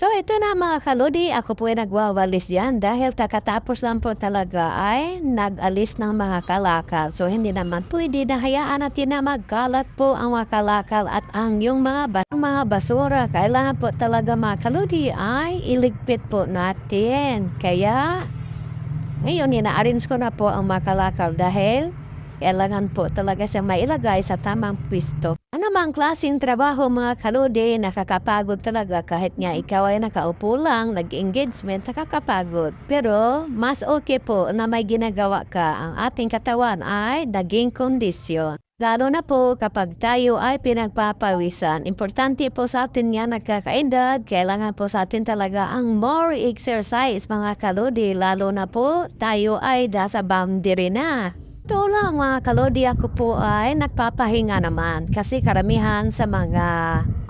So ito na mga kalodi, ako po ay nagwawalis yan dahil kakatapos lang po talaga ay nag-alis ng mga kalakal. So hindi naman pwede na hayaan natin na magkalat po ang mga kalakal at ang yung mga, bas- mga basura. Kailangan po talaga mga kalodi ay iligpit po natin. Kaya ngayon, ina-arrange ko na po ang mga kalakal dahil kailangan po talaga siya mailagay sa tamang pwesto. Ano mang klaseng trabaho mga kalode, nakakapagod talaga kahit nga ikaw ay nakaupo lang, nag-engagement, nakakapagod. Pero mas okay po na may ginagawa ka ang ating katawan ay naging kondisyon. Lalo na po kapag tayo ay pinagpapawisan. Importante po sa atin nga nagkakaedad. Kailangan po sa atin talaga ang more exercise mga kalodi. Lalo na po tayo ay nasa boundary na. Lang mga kalodi ako po ay nagpapahinga naman kasi karamihan sa mga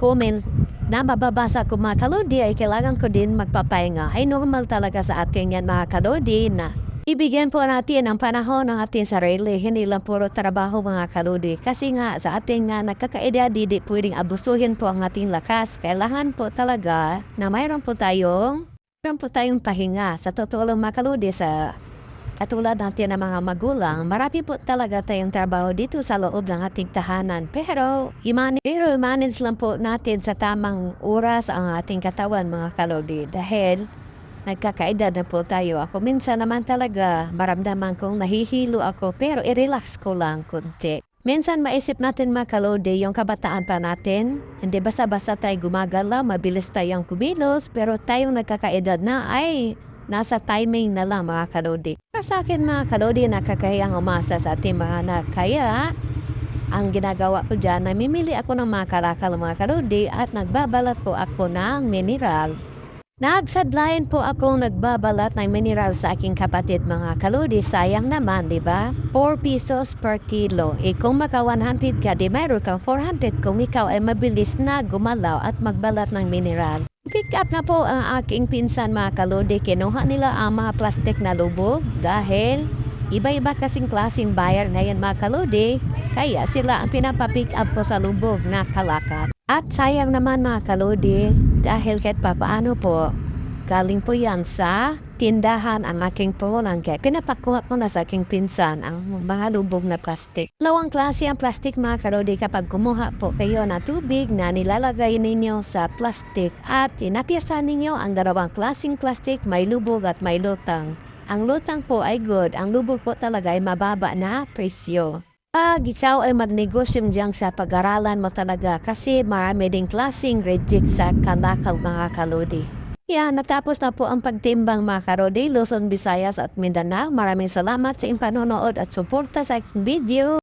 comment na mababasa ko mga kalodi ay kailangan ko din magpapahinga. Ay normal talaga sa atin yan mga kalodi na ibigyan po natin ang panahon ng ating sarili. Hindi lang puro trabaho mga kalodi. Kasi nga sa ating nga nakakaedad di pwedeng abusuhin po ang ating lakas. Kailangan po talaga na mayroon po tayong mayroon po tayong pahinga. Sa totoo lang mga kalodi sa Katulad natin ng mga magulang, marami po talaga tayong trabaho dito sa loob ng ating tahanan. Pero, imanage, pero manage lang po natin sa tamang oras ang ating katawan mga kalodi. Dahil, nagkakaedad na po tayo. Ako minsan naman talaga, maramdaman kong nahihilo ako pero i-relax ko lang kunti. Minsan maisip natin mga kalode yung kabataan pa natin. Hindi basta-basta tayo gumagala, mabilis tayong kumilos, pero tayong nagkakaedad na ay nasa timing na lang mga kalodi. Para sa akin mga kalodi, nakakayang umasa sa ating. Kaya, ang ginagawa ko dyan, namimili ako ng mga kalakal mga kalodi at nagbabalat po ako ng mineral. Nagsadlayan po akong nagbabalat ng mineral sa aking kapatid mga kalodi. Sayang naman, di ba? 4 pesos per kilo. E kung maka 100 ka, di mayroon kang 400 kung ikaw ay mabilis na gumalaw at magbalat ng mineral. Pick up na po ang aking pinsan mga kalodi. Kinuha nila ang mga plastic na lubog dahil iba-iba kasing klaseng buyer na yan mga kalodi. Kaya sila ang pinapapick up po sa lubog na kalakal. At sayang naman mga kalodi dahil kahit papaano po, galing po yan sa tindahan ang aking pulangke. Pinapakuha ko na sa aking pinsan ang mga lubog na plastic. Lawang klase ang plastic mga kalodi kapag kumuha po kayo na tubig na nilalagay ninyo sa plastic at inapiasan ninyo ang dalawang klaseng plastic may lubog at may lutang. Ang lutang po ay good, ang lubog po talaga ay mababa na presyo. Pag ikaw ay magnegosyo dyan sa pag-aralan mo talaga kasi marami ding klaseng reject sa kanakal mga kalodi. Yan, natapos na po ang pagtimbang mga karodi, Luzon, Visayas at Mindanao. Maraming salamat sa inyong panonood at suporta sa aking video.